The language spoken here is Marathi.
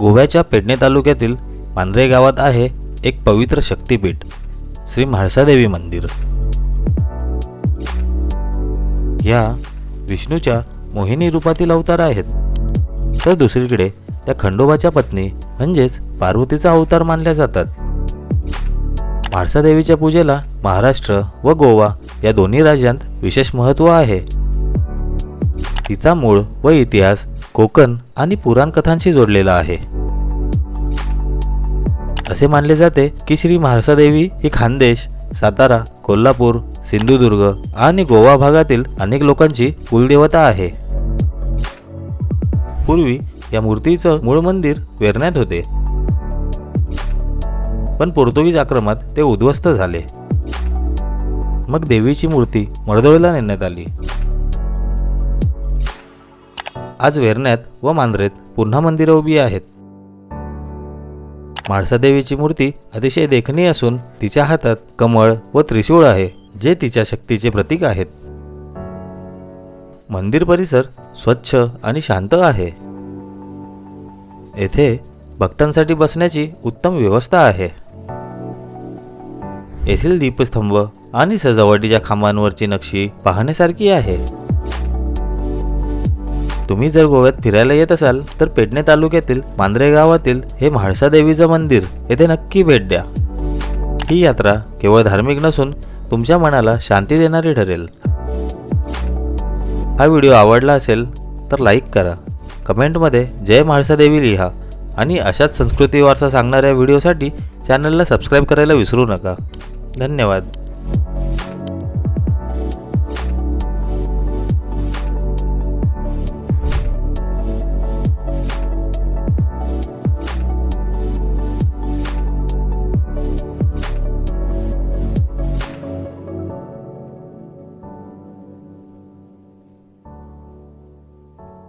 गोव्याच्या पेडणे तालुक्यातील मांद्रे गावात आहे एक पवित्र शक्तिपीठ श्री म्हाळसादेवी मंदिर. या विष्णूच्या मोहिनी रूपातील अवतार आहेत. तर दुसरीकडे त्या खंडोबाच्या पत्नी म्हणजेच पार्वतीचा अवतार मानल्या जातात. म्हाळसादेवीच्या पूजेला महाराष्ट्र व गोवा या दोन्ही राज्यांत विशेष महत्त्व आहे. तिचा मूळ व इतिहास कोकण आणि पुराणकथांशी जोडलेला आहे. असे मानले जाते की श्री म्हाळसादेवी ही खानदेश सातारा कोल्हापूर सिंधुदुर्ग आणि गोवा भागातील अनेक लोकांची कुलदेवता आहे. पूर्वी या मूर्तीचं मूळ मंदिर वेरण्यात होते. पण पोर्तुगीज आक्रमणात ते उद्ध्वस्त झाले. मग देवीची मूर्ती मळदोळीला नेण्यात आली. आज वेरण्यात व मांजरेत पुन्हा मंदिरं उभी आहेत. म्हाळसादेवीची मूर्ती अतिशय देखणी असून तिच्या हातात कमळ व त्रिशूळ आहे जे तिच्या शक्तीचे प्रतीक आहेत. मंदिर परिसर स्वच्छ आणि शांत आहे. येथे भक्तांसाठी बसण्याची उत्तम व्यवस्था आहे. येथील दीपस्तंभ आणि सजावटीच्या खांबांवरची नक्षी पाहण्यासारखी आहे. तुम्ही जर गोव्यात फिरायला येत असाल तर पेडणे तालुक्यातील मांद्रे गावातील हे म्हाळसा देवीचं मंदिर येथे नक्की भेट द्या. ही यात्रा केवळ धार्मिक नसून तुमच्या मनाला शांती देणारी ठरेल. हा व्हिडिओ आवडला असेल तर लाईक करा. कमेंटमध्ये जय म्हाळसा देवी लिहा आणि अशाच संस्कृती वारसा सांगणाऱ्या व्हिडिओसाठी चॅनलला सबस्क्राईब करायला विसरू नका. धन्यवाद.